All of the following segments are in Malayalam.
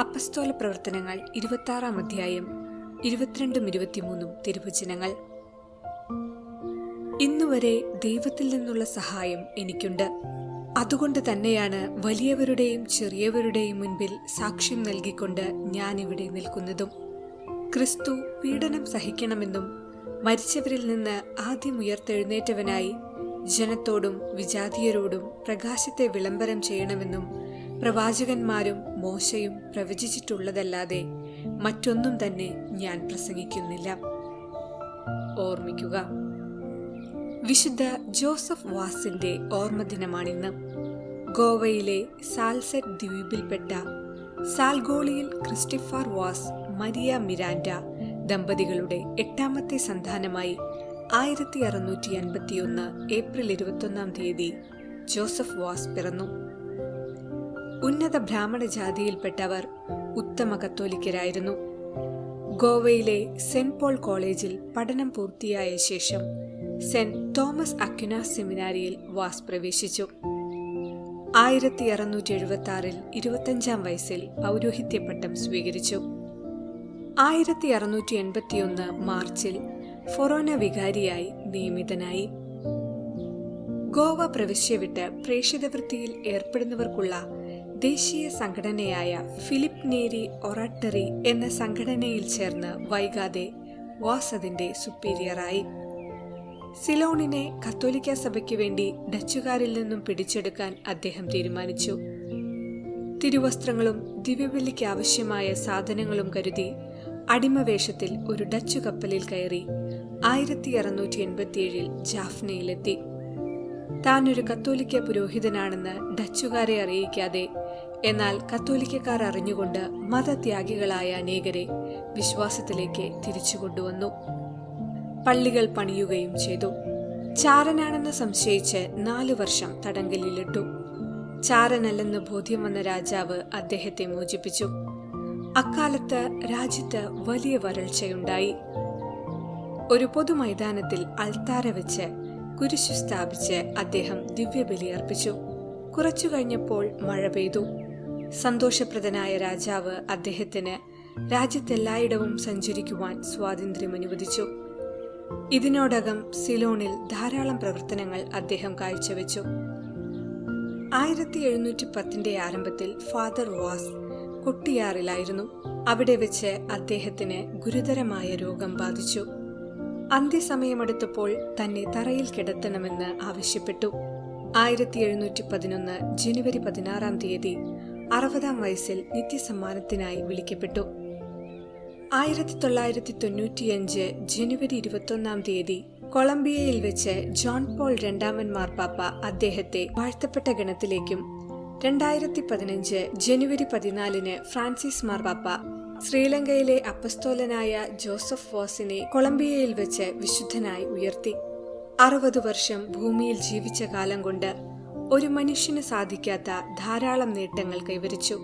അപ്പസ്തോല പ്രവർത്തനങ്ങൾ ഇരുപത്താറാം അധ്യായം ഇരുപത്തിരണ്ടും ഇരുപത്തിമൂന്നും തിരുവചനങ്ങൾ. ഇന്നുവരെ ദൈവത്തിൽ നിന്നുള്ള സഹായം എനിക്കുണ്ട്. അതുകൊണ്ട് തന്നെയാണ് വലിയവരുടെയും ചെറിയവരുടെയും മുൻപിൽ സാക്ഷ്യം നൽകിക്കൊണ്ട് ഞാൻ ഇവിടെ നിൽക്കുന്നതും. ക്രിസ്തു പീഡനം സഹിക്കണമെന്നും മരിച്ചവരിൽ നിന്ന് ആദ്യം ഉയർത്തെഴുന്നേറ്റവനായി ജനത്തോടും വിജാതീയരോടും പ്രകാശത്തെ വിളംബരം ചെയ്യണമെന്നും പ്രവാചകന്മാരും മോശയും പ്രവചിച്ചിട്ടുള്ളതല്ലാതെ മറ്റൊന്നും തന്നെ ഞാൻ പ്രസംഗിക്കുന്നില്ല. ഓർമ്മിക്കുക. വിശുദ്ധ ജോസഫ് വാസിന്റെ ഓർമ്മദിനമാണിന്ന്. ഗോവയിലെ സാൽസെറ്റ് ദ്വീപിൽപ്പെട്ട സാൽഗോളിയിൽ ക്രിസ്റ്റിഫർ വാസ് മരിയ മിരാൻഡ ദമ്പതികളുടെ എട്ടാമത്തെ സന്താനമായി ആയിരത്തി അറുന്നൂറ്റി അൻപത്തിയൊന്ന് ഏപ്രിൽ ഇരുപത്തൊന്നാം തീയതി ജോസഫ് വാസ് പിറന്നു. ഉന്നത ബ്രാഹ്മണ ജാതിയിൽപ്പെട്ടവർ ഉത്തമ കത്തോലിക്കരായിരുന്നു. ഗോവയിലെ സെന്റ് പോൾ കോളേജിൽ പഠനം പൂർത്തിയായ ശേഷം സെന്റ് തോമസ് അക്യുനാസ് സെമിനാരിയിൽ വാസ് പ്രവേശിച്ചു ആയിരത്തി അറുന്നൂറ്റി എഴുപത്തി ആറിൽ ഇരുപത്തഞ്ചാം വയസ്സിൽ പൗരോഹിത്യ പട്ടം സ്വീകരിച്ചു. ആയിരത്തി അറുന്നൂറ്റി എൺപത്തിയൊന്ന് മാർച്ചിൽ ഫൊറോന വികാരിയായി നിയമിതനായി. ഗോവ പ്രവിശ്യ വിട്ട് പ്രേക്ഷിതവൃത്തിയിൽ ഏർപ്പെടുന്നവർക്കുള്ള ദേശീയ സംഘടനയായ ഫിലിപ്പ് നേരി ഒറാട്ടറി എന്ന സംഘടനയിൽ ചേർന്ന് വൈകാതെ വാസതിന്റെ സുപ്പീരിയറായി. സിലോണിനെ കത്തോലിക്ക സഭയ്ക്ക് വേണ്ടി ഡച്ചുകാരിൽ നിന്നും പിടിച്ചെടുക്കാൻ അദ്ദേഹം തീരുമാനിച്ചു. തിരുവസ്ത്രങ്ങളും ദിവ്യബലിക്ക് ആവശ്യമായ സാധനങ്ങളും കരുതി അടിമവേഷത്തിൽ ഒരു ഡച്ചു കപ്പലിൽ കയറി ആയിരത്തി അറുന്നൂറ്റി എൺപത്തിയേഴിൽ ജാഫ്നയിലെത്തി. താൻ ഒരു കത്തോലിക്ക പുരോഹിതനാണെന്ന് ഡച്ചുകാരെ അറിയിക്കാതെ എന്നാൽ കത്തോലിക്കക്കാർ അറിഞ്ഞുകൊണ്ട് മതത്യാഗികളായ അനേകരെ വിശ്വാസത്തിലേക്ക് തിരിച്ചു കൊണ്ടുവന്നു പള്ളികൾ പണിയുകയും ചെയ്തു. ചാരനാണെന്ന് സംശയിച്ച് നാലു വർഷം തടങ്കലിലിട്ടു. ചാരനല്ലെന്ന് ബോധ്യം വന്ന രാജാവ് അദ്ദേഹത്തെ മോചിപ്പിച്ചു. അക്കാലത്ത് രാജ്യത്ത് വലിയ വരൾച്ചയുണ്ടായി. ഒരു പൊതുമൈതാനത്തിൽ അൾത്താര വെച്ച് കുരിശു സ്ഥാപിച്ച് അദ്ദേഹം ദിവ്യബലി അർപ്പിച്ചു കുറച്ചു കഴിഞ്ഞപ്പോൾ മഴ പെയ്തു. സന്തോഷപ്രദനായ രാജാവ് അദ്ദേഹത്തിന് രാജ്യത്തെല്ലായിടവും സഞ്ചരിക്കുവാൻ സ്വാതന്ത്ര്യം അനുവദിച്ചു. ഇതിനോടകം സിലോണിൽ ധാരാളം പ്രവർത്തനങ്ങൾ അദ്ദേഹം കാഴ്ചവെച്ചു. ആയിരത്തി എഴുന്നൂറ്റി പത്തിന്റെ ആരംഭത്തിൽ ഫാദർ വാസ് കൊട്ടിയാറിലായിരുന്നു. അവിടെ വെച്ച് അദ്ദേഹത്തിന് ഗുരുതരമായ രോഗം ബാധിച്ചു. അന്ത്യസമയമെടുത്തപ്പോൾ തന്നെ തറയിൽ കിടത്തണമെന്ന് ആവശ്യപ്പെട്ടു. ആയിരത്തി എഴുന്നൂറ്റി പതിനൊന്ന് ജനുവരി പതിനാറാം തീയതി അറുപതാം വയസ്സിൽ നിത്യസമ്മാനത്തിനായി വിളിക്കപ്പെട്ടു. ആയിരത്തി തൊള്ളായിരത്തി തൊണ്ണൂറ്റിയഞ്ച് ജനുവരി ഇരുപത്തൊന്നാം തീയതി കൊളംബിയയിൽ വെച്ച് ജോൺ പോൾ രണ്ടാമൻ മാർപ്പാപ്പ അദ്ദേഹത്തെ വാഴ്ത്തപ്പെട്ട ഗണത്തിലേക്കും രണ്ടായിരത്തി പതിനഞ്ച് ജനുവരി പതിനാലിന് ഫ്രാൻസിസ് മാർപ്പാപ്പ ശ്രീലങ്കയിലെ അപ്പസ്തോലനായ ജോസഫ് വാസിനെ കൊളംബിയയിൽ വെച്ച് വിശുദ്ധനായി ഉയർത്തി. അറുപത് വർഷം ഭൂമിയിൽ ജീവിച്ച കാലം കൊണ്ട് ഒരു മനുഷ്യന് സാധിക്കാത്ത ധാരാളം നേട്ടങ്ങൾ കൈവരിച്ചു.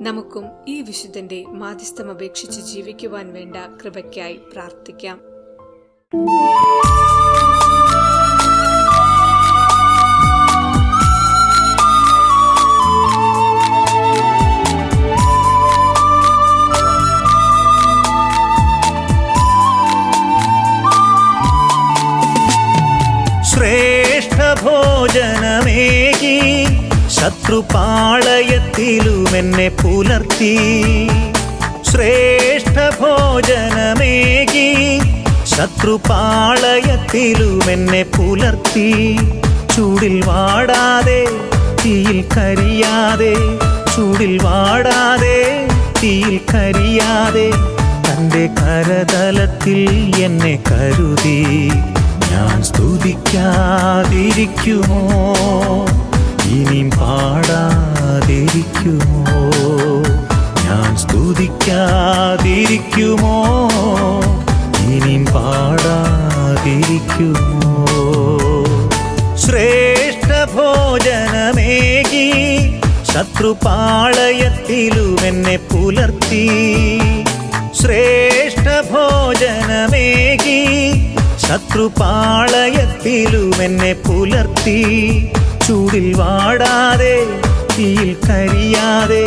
നമുക്കും ഈ വിശുദ്ധന്റെ മാധ്യസ്ഥം അപേക്ഷിച്ച് ജീവിക്കുവാൻ വേണ്ട കൃപയ്ക്കായി പ്രാർത്ഥിക്കാം. ശ്രേഷ്ഠഭോജനമേകി ശത്രുപാളയത്തിലുമെന്നെ പുലർത്തി. ശ്രേഷ്ഠഭോജനമേകി ശത്രുപാളയത്തിലുമെന്നെ പുലർത്തി. ചൂടിൽ വാടാതെ തീയിൽ കരിയാതെ ചൂടിൽ വാടാതെ തീയിൽ കരിയാതെ തന്റെ കരതലത്തിൽ എന്നെ കരുതി. ഞാൻ സ്തുതിക്കാതിരിക്കുമോ? ഇനിയും പാടാതിരിക്കുമോ? ഞാൻ സ്തുതിക്കാതിരിക്കുമോ? ഇനിയും പാടാതിരിക്കുമോ? ശ്രേഷ്ഠ ഭോജനമേകി ശത്രുപാളയത്തിലും എന്നെ പുലർത്തി. ശ്രേഷ്ഠ ഭോജനമേകി ശത്രുപാളയത്തിലും എന്നെ പുലർത്തി. ചൂടിൽ വാടാതെ തീയിൽ കരിയാതെ.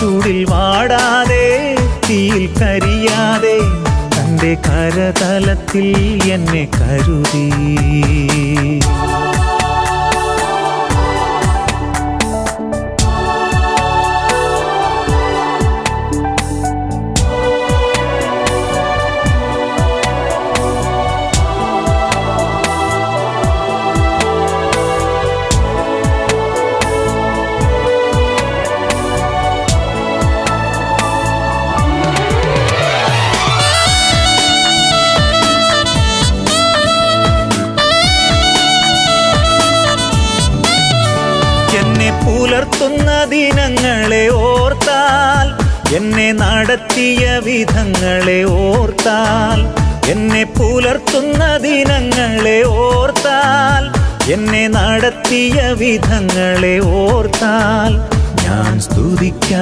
ചൂടിൽ വാടാതെ തീയിൽ കരിയാതെ. തന്റെ കരതലത്തിൽ എന്നെ കരുതി. ദിനങ്ങളെ ഓർത്താൽ എന്നെ നടത്തിയ വിധങ്ങളെ ഓർത്താൽ എന്നെ പുലർത്തുന്ന ദിനങ്ങളെ ഓർത്താൽ എന്നെ നടത്തിയ വിധങ്ങളെ ഓർത്താൽ ഞാൻ സ്തുതിക്കാതിരിക്കുമോ?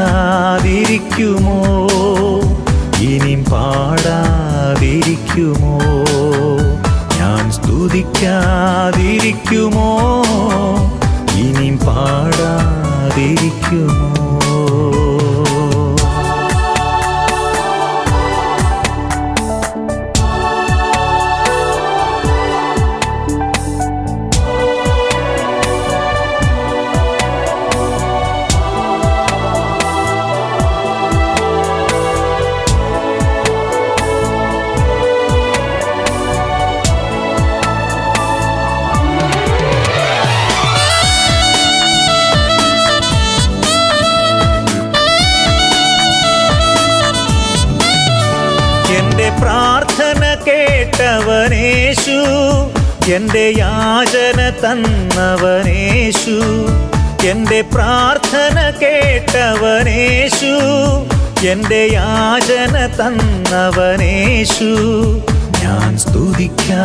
ഇനിയും പാടാതിരിക്കുമോ? ഞാൻ സ്തുതിക്കാതിരിക്കുമോ? കേട്ടവനേശു എന്റെ യാചന തന്നവനേശു എന്റെ പ്രാർത്ഥന കേട്ടവനേശു എന്റെ യാചന തന്നവനേശു ഞാൻ സ്തുതിക്കാതിരിക്കുമോ?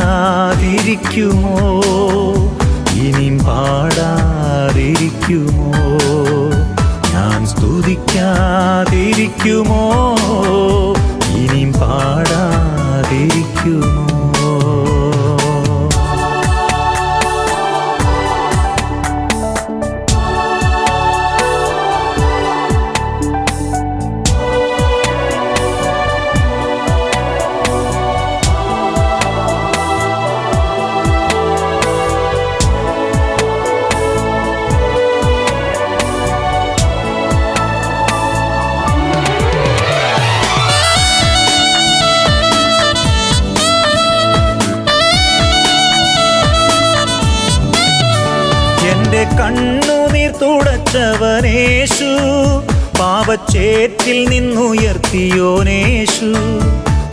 കണ്ണുനീർ തുടച്ചവനേശു. പാപച്ചേറ്റിൽ നിന്നുയർത്തിയോനേശു.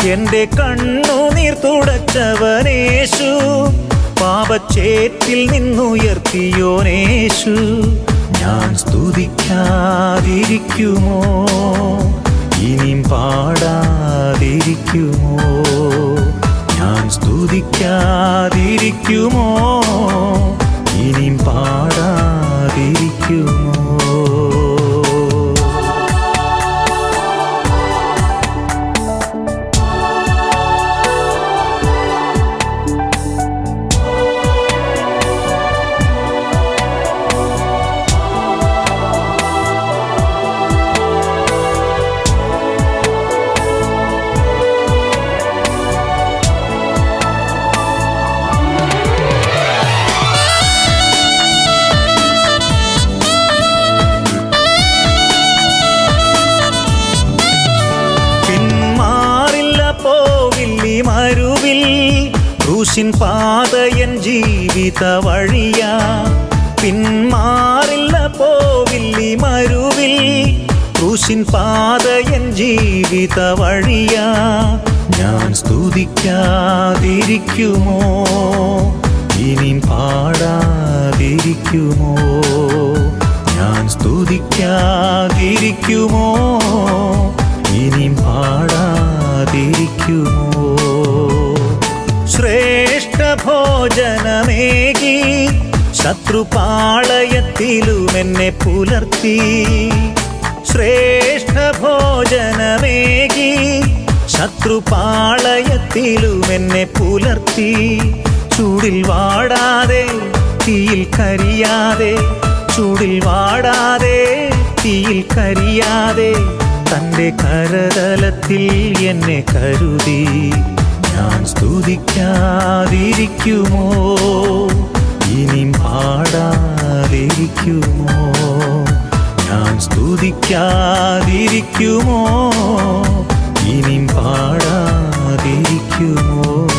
എന്റെ കണ്ണുനീർ തുടച്ചവനേശു. പാപച്ചേറ്റിൽ നിന്നുയർത്തിയോനേശു. ഞാൻ സ്തുതിക്കാതിരിക്കുമോ? ഇനിയും പാടാതിരിക്കുമോ? ഞാൻ സ്തുതിക്കാതിരിക്കുമോ? ഇനിയും പാടാതിരിക്കുമോ? ക്രൂശിൻ പാതയൻ ജീവിത വഴിയാ പിന്മാറില്ല പോവില്ലി മരുവിൽ. ക്രൂശിൻ പാതയൻ ജീവിത വഴിയാ ഞാൻ സ്തുതിക്കാതിരിക്കുമോ? ഇനി പാടാതിരിക്കുമോ? ഞാൻ സ്തുതിക്കാതിരിക്കുമോ? ഇനി പാടാതിരിക്കുമോ? ശ്രേഷ്ഠ ഭോജനമേകി ശത്രുപാളയത്തിലും എന്നെ പുലർത്തി. ശ്രേഷ്ഠ ഭോജനമേകി ശത്രുപാളയത്തിലും എന്നെ പുലർത്തി. ചൂടിൽ വാടാതെ തീയിൽ കരിയാതെ ചൂടിൽ വാടാതെ തീയിൽ കരിയാതെ തന്റെ കരതലത്തിൽ എന്നെ കരുതി. സ്തുതിക്കാതിരിക്കുമോ? ഇനി പാടാതിരിക്കുമോ? ഞാൻ സ്തുതിക്കാതിരിക്കുമോ? ഇനി പാടാതിരിക്കുമോ?